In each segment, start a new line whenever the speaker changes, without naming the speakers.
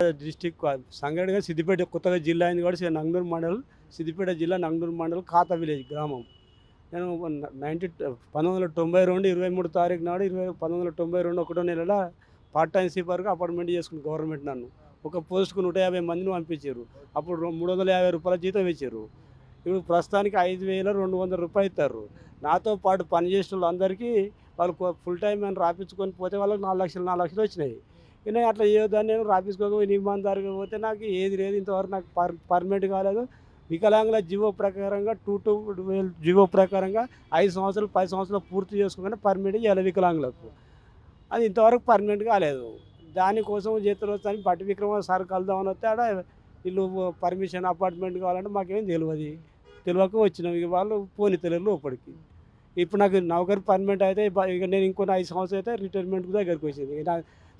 District సంగారెడ్డిగా Siddipet కొత్తగా జిల్లా అయింది కూడా నంగనూరు మండలం సిద్దిపేట జిల్లా నంగనూరు మండలం ఖాతా విలేజ్ గ్రామం. నేను నైన్టీ పంతొమ్మిది వందల తొంభై రెండు ఇరవై మూడు తారీఖు నాడు ఇరవై పంతొమ్మిది వందల తొంభై రెండు ఒకటో నెలల పార్ట్ టైం సీపర్గా అపార్ట్మెంట్ చేసుకుని గవర్నమెంట్ నన్ను. ఒక పోస్ట్కు నూట యాభై మందిని పంపించారు. అప్పుడు మూడు వందల యాభై రూపాయల జీతం ఇచ్చారు. ఇప్పుడు ప్రస్తుతానికి ఐదు వేల రెండు వందల రూపాయలు ఇస్తారు. నాతో పాటు పనిచేసిన వాళ్ళందరికీ వాళ్ళు ఫుల్ టైం అని రాపించుకొని పోతే వాళ్ళకి నాలుగు లక్షలు నాలుగు లక్షలు వచ్చినాయి. నేను అట్లా చేయొద్దని నేను రాపించుకోకపోయి నిబంధనగా పోతే నాకు ఏది లేదు. ఇంతవరకు నాకు పర్ పర్మనెంట్ కాలేదు. వికలాంగుల జీవో ప్రకారంగా టూ టూ జీవో ప్రకారంగా ఐదు సంవత్సరాలు పది సంవత్సరాలు పూర్తి చేసుకోగానే పర్మనెంట్ చేయాలి వికలాంగులకు. అది ఇంతవరకు పర్మనెంట్ కాలేదు. దానికోసం చేతులు వస్తాను పట్టి విక్రమ సార్ కలుద్దామని వస్తే ఆడ వీళ్ళు పర్మిషన్ అపార్ట్మెంట్ కావాలంటే మాకేం తెలియదు తెలియక వచ్చినాం. ఇక వాళ్ళు పోని తెలియదు లోపలికి. ఇప్పుడు నాకు నౌకరి పర్మనెంట్ అయితే ఇక నేను ఇంకొన్ని ఐదు సంవత్సరాలు అయితే రిటైర్మెంట్ దగ్గరికి వచ్చింది.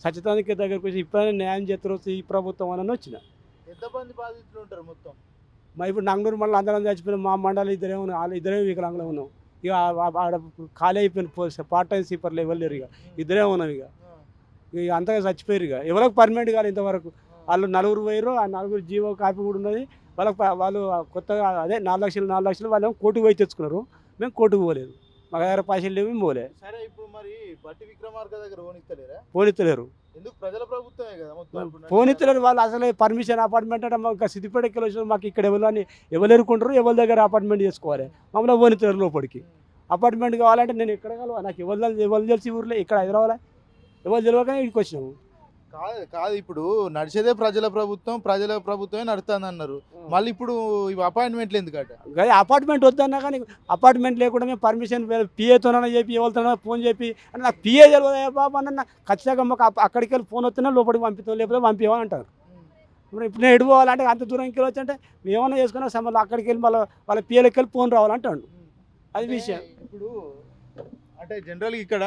సత్యతానికి దగ్గరికి వచ్చి ఇప్పుడైనా న్యాయం చేస్తారు ఈ ప్రభుత్వం అని వచ్చిన.
ఎంతమంది బాధితులు ఉంటారు మొత్తం?
మా ఇప్పుడు నంగనూరు మండలం అందరం చచ్చిపోయిన మా మండలం ఇద్దరే ఉన్నాం వాళ్ళు ఇద్దరే వికలాంగులు ఉన్నాం. ఇక ఆడ ఖాళీ అయిపోయిన పార్ట్ టైం సీపర్లు ఎవరు లేరు ఇక. ఇద్దరే ఉన్నాం ఇక. ఇక అంతగా చచ్చిపోయారు ఇక. ఎవరికి పర్మనెంట్ కాదు ఇంతవరకు. వాళ్ళు నలుగురు పోయారు ఆ నలుగురు జీవో కాపీ కూడా ఉన్నది. వాళ్ళకి వాళ్ళు కొత్తగా అదే నాలుగు లక్షలు నాలుగు లక్షలు వాళ్ళు ఏమో కోర్టుకు పోయి తెచ్చుకున్నారు. మేము కోర్టుకు పోలేదు. మా దగ్గర పైసలు లేవు పోలే.
సరే ఇప్పుడు మరి బట్టి విక్రమార్క దగ్గర ఓనిస్తలేరా
పోనెత్తలేరు
ఎందుకు? ప్రజల ప్రభుత్వమే కదా మొత్తం.
పోనెత్తలేరు వాళ్ళు అసలు పర్మిషన్ అపార్ట్మెంట్ అంటే మాకు సిద్దిపేటకి వచ్చిన మాకు ఇక్కడ ఎవరు ఎవరు ఎరుకుంటారు ఎవరి దగ్గర అపార్ట్మెంట్ చేసుకోవాలి. మమ్మల్ని పోనెత్తలేరు లోపలికి. అపార్ట్మెంట్ కావాలంటే నేను ఎక్కడ కలవా నాకు ఎవరు ఎవరు తెలిసి ఊర్లో? ఇక్కడ హైదరాబాద్ ఎవరు తెలియకనే ఇక్కడికి వచ్చినాము.
కాదు కాదు ఇప్పుడు నడిచేదే ప్రజల ప్రభుత్వం ప్రజల ప్రభుత్వమే నడుస్తుంది అన్నారు మళ్ళీ ఇప్పుడు ఇవి అపాయింట్మెంట్లు ఎందుకట?
కానీ అపార్ట్మెంట్ వద్దన్నా కానీ అపార్ట్మెంట్ లేకుండా మేము పర్మిషన్ పిఏతోనైనా చెప్పి ఎవరితోనైనా ఫోన్ చెప్పి అంటే నాకు పిఏ తెలియదు బాబు అన్న ఖచ్చితంగా మాకు అక్కడికి వెళ్ళి ఫోన్ వస్తేనే లోపలికి పంపిస్తాం లేకపోతే పంపించమని అంటారు. ఇప్పుడు ఇప్పుడు నేను ఎటు పోవాలంటే అంత దూరంకి వెళ్ళి వచ్చంటే మేమన్నా చేసుకున్నా సమయంలో అక్కడికి వెళ్ళి మళ్ళీ వాళ్ళ పిఏలకి వెళ్ళి ఫోన్ రావాలంటాడు. అది
అంటే
విషయం.
ఇప్పుడు అంటే జనరల్ ఇక్కడ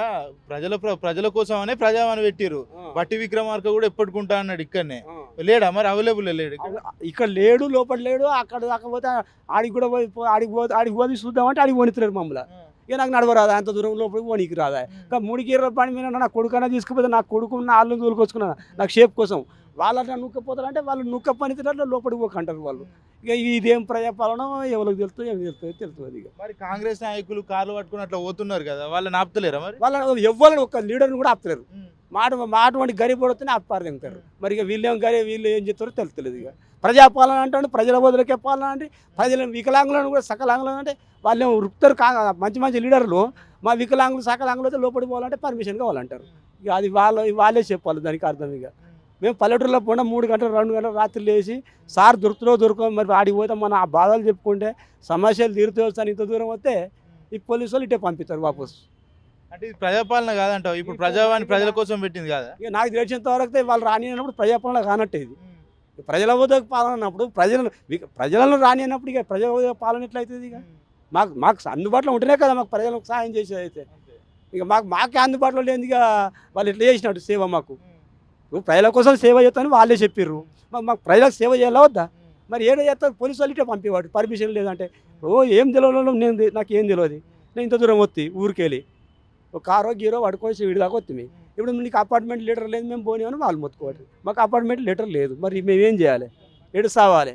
ప్రజల ప్ర- ప్రజల కోసం అనే ప్రజావాణి పెట్టిరు బట్టి విక్రమార్క కూడా ఎప్పటికుంటా అన్నాడు ఇక్కడనే. లేడా? మరి అవైలబుల్ లేడు ఇక్కడ?
లేడు లోపల లేడు అక్కడ దాకా పోతే ఆడికి కూడా పోయి పో- ఆడికి పోతే ఆడికి పోయి చూద్దామంటే ఆడికి పోనితున్నారు మమ్మల్ని. ఇక నాకు నడవరాదా? అంత దూరం లోపలికి పోనీకి రాదా? ఇంకా మూడు గీర పని మీద నా కొడుకైనా తీసుకుపోతే నా కొడుకు నా ఆళ్ళు తోలుకొచ్చుకున్నా నాకు షేప్ కోసం. వాళ్ళ నూక్కపోతారంటే వాళ్ళు నూక్క పని తినట్లు లోపలికి పోక అంటారు వాళ్ళు. ఇక ఇదేం ప్రజాపాలన? ఎవరికి తెలుస్తుంది ఏం తెలుస్తుంది తెలుస్తుంది ఇక.
మరి కాంగ్రెస్ నాయకులు కార్లు పట్టుకుని అట్లా పోతున్నారు కదా వాళ్ళని ఆపుతలేరా మరి?
వాళ్ళ ఎవ్వరు ఒక లీడర్ని కూడా ఆపుతలేరు మాట మా అటువంటి గరీబ్ పడితేనే ఆపారు మరి ఇక వీళ్ళు ఏం గరీబ్ వీళ్ళు ఏం చెప్తారో తెలుస్తలేదు ఇక. ప్రజాపాలన అంటాడు ప్రజల బదులకే పాలన అంటే ప్రజల వికలాంగులను కూడా సకలాంగులను అంటే వాళ్ళు ఏమో వృత్తారు కా మంచి మంచి లీడర్లు. మా వికలాంగులు సకలాంగులు అయితే లోపలికి పోవాలంటే పర్మిషన్ కావాలంటారు. ఇక అది వాళ్ళ వాళ్ళే చెప్పాలి దానికి అర్థం ఇక. మేము పల్లెటూరులో పోయినా మూడు గంటలు రెండు గంటలు రాత్రి లేచి సార్ దొరుకుతుందో దొరకో మరి ఆడికి పోతే మన ఆ బాధలు చెప్పుకుంటే సమస్యలు తీరుతూ వస్తాను ఇంత దూరం వస్తే ఈ పోలీసు వాళ్ళు ఇటే పంపిస్తారు వాపస్.
అంటే ఇది ప్రజాపాలన కాదంటావు? ఇప్పుడు ప్రజావాణి ప్రజల కోసం పెట్టింది కదా?
ఇక నాకు తెలిసినంత వరకు వాళ్ళు రానినప్పుడు ప్రజాపాలన కానట్టే ఇది. ప్రజల ఉద్యోగ పాలన అన్నప్పుడు ప్రజలను ప్రజలను రానినప్పుడు ఇక ప్రజల ఉద్యోగ పాలన ఎట్లయితుంది ఇక? మాకు మాకు అందుబాటులో ఉంటేనే కదా మాకు ప్రజలకు సహాయం చేసేది అయితే ఇక మాకు మాకే అందుబాటులో లేని ఇక వాళ్ళు ఎట్లా చేసినట్టు సేవ మాకు? ఇప్పుడు ప్రజల కోసం సేవ చేస్తామని వాళ్ళే చెప్పిర్రు. మాకు మాకు ప్రజలకు సేవ చేయాలా వద్దా? మరి ఏదో చేస్తారు పోలీసు వాళ్ళు ఇట్లా పంపేవాడు. పర్మిషన్ లేదంటే. ఓ ఏం తెలియదు నేను నాకు ఏం తెలియదు నేను ఇంత దూరం వత్తి ఊరికెళ్ళి ఒక కారో గీరో పడుకోసి వీడి దాకా వస్తుంది ఇప్పుడు నీకు అపార్ట్మెంట్ లీటర్ లేదు మేము పోనీ అని వాళ్ళు మొత్తుకోవాలి. మాకు అపార్ట్మెంట్ లీటర్ లేదు. మరి మేము ఏం చేయాలి? ఎడు సావాలి?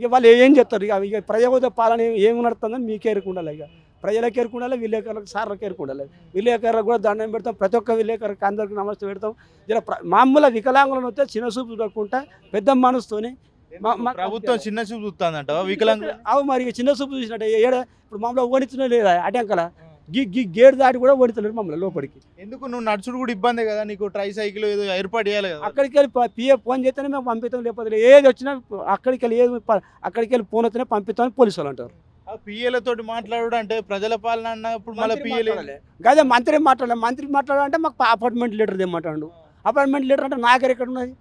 ఇక వాళ్ళు ఏం చెప్తారు ఇక ఇక ప్రజాబోధ పాలన ఏం- ఏం నడుతుందని మీకే ఎరుకుండాలి ఇక. ప్రజలకు ఎరుకుండాలి విలేకరులకు సార్లకు ఎరుకుండాలి విలేకరులకు కూడా దండం పెడతాం. ప్రతి ఒక్క విలేకరుకి అందరికి నమస్తే పెడతాం. ప్ర- మామూలు వికలాంగులను వస్తే చిన్న చూపు చూడకుండా పెద్ద మనసుతోని
ప్రభుత్వం చిన్న చూపు చూస్తుందంట వికలాంగులు
అవు మరి చిన్న చూపు చూసినట్టు. ఏడ ఇప్పుడు మామూలు వణితున్నా లేదా? అటంకల గి గి గేట్ దాటి కూడా వణితలేరు మమ్మల్ని లోపలికి.
ఎందుకు? నువ్వు నడుచుడు కూడా ఇబ్బంది కదా. నీకు ట్రై సైకిల్ ఏదో ఏర్పాటు చేయాలి కదా.
అక్కడికి వెళ్ళి పిఏ ఫోన్ చేస్తేనే మేము పంపిస్తాం. లేకపోతే. ఏది వచ్చినా అక్కడికి వెళ్ళి ఏది అక్కడికి వెళ్ళి ఫోన్ వస్తేనే పంపిస్తామని పోలీసు వాళ్ళు అంటారు.
ఆ పిఏలతోటి మాట్లాడు అంటే ప్రజల పాలన అన్నప్పుడు మళ్ళీ
మాట్లాడాలి. గదే మంత్రి మాట్లాడాలి. మంత్రి మాట్లాడాలంటే మాకు అపార్ట్మెంట్ లీటర్ తెమ్మంటాడు అపార్ట్మెంట్ లీటర్ అంటే నా దగ్గర ఎక్కడ ఉన్నది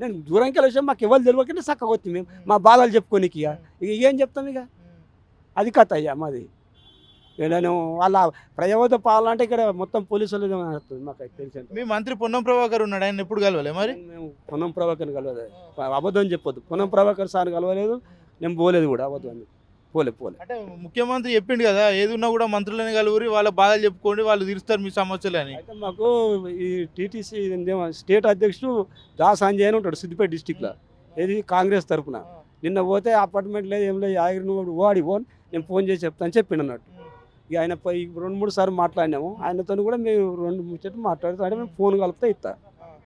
నేను దూరంకి వెళ్ళి మాకు ఎవరు తెలియకుండా చక్కగా వచ్చింది మేము. మా బాధలు చెప్పుకోనికి ఇక. ఇక ఏం చెప్తాం ఇక? అది కథ అయ్యా మాది. నేను వాళ్ళ ప్రజావత పాలంటే ఇక్కడ మొత్తం పోలీసు వాళ్ళు నడుస్తుంది మాకు అయితే తెలిసి
మీ మంత్రి పొన్నం ప్రభాకర్ ఉన్నాడు. ఆయన ఎప్పుడు కలవలే మరి?
మేము పొన్నం ప్రభాకర్ కలవలేదు. అబద్ధం చెప్పొద్దు. పొన్నం ప్రభాకర్ సార్ కలవలేదు. నేను పోలేదు కూడా అబద్ధం పోలే పోలే.
అంటే ముఖ్యమంత్రి చెప్పిండు కదా ఏది ఉన్నా కూడా మంత్రులని కలుగురి వాళ్ళ బాధలు చెప్పుకోండి వాళ్ళు తీరుస్తారు మీ సమస్యలు అని
అయితే మాకు ఈ టీటీసీ స్టేట్ అధ్యక్షుడు దాస్ అంజయ్ అని ఉంటాడు సిద్దిపేట డిస్టిక్లో. ఏది కాంగ్రెస్ తరపున. నిన్న పోతే అపార్ట్మెంట్ లేదు ఏం లేదు ఆగిరి నువ్వు అడి ఓన్ నేను ఫోన్ చేసి చెప్తాను చెప్పిండు అన్నట్టు. ఇక ఆయన రెండు మూడు సార్లు మాట్లాడినాము. ఆయనతో కూడా మేము రెండు ముచ్చట్లు మాట్లాడుతూ అంటే మేము ఫోన్ కలిపితే ఇస్తా.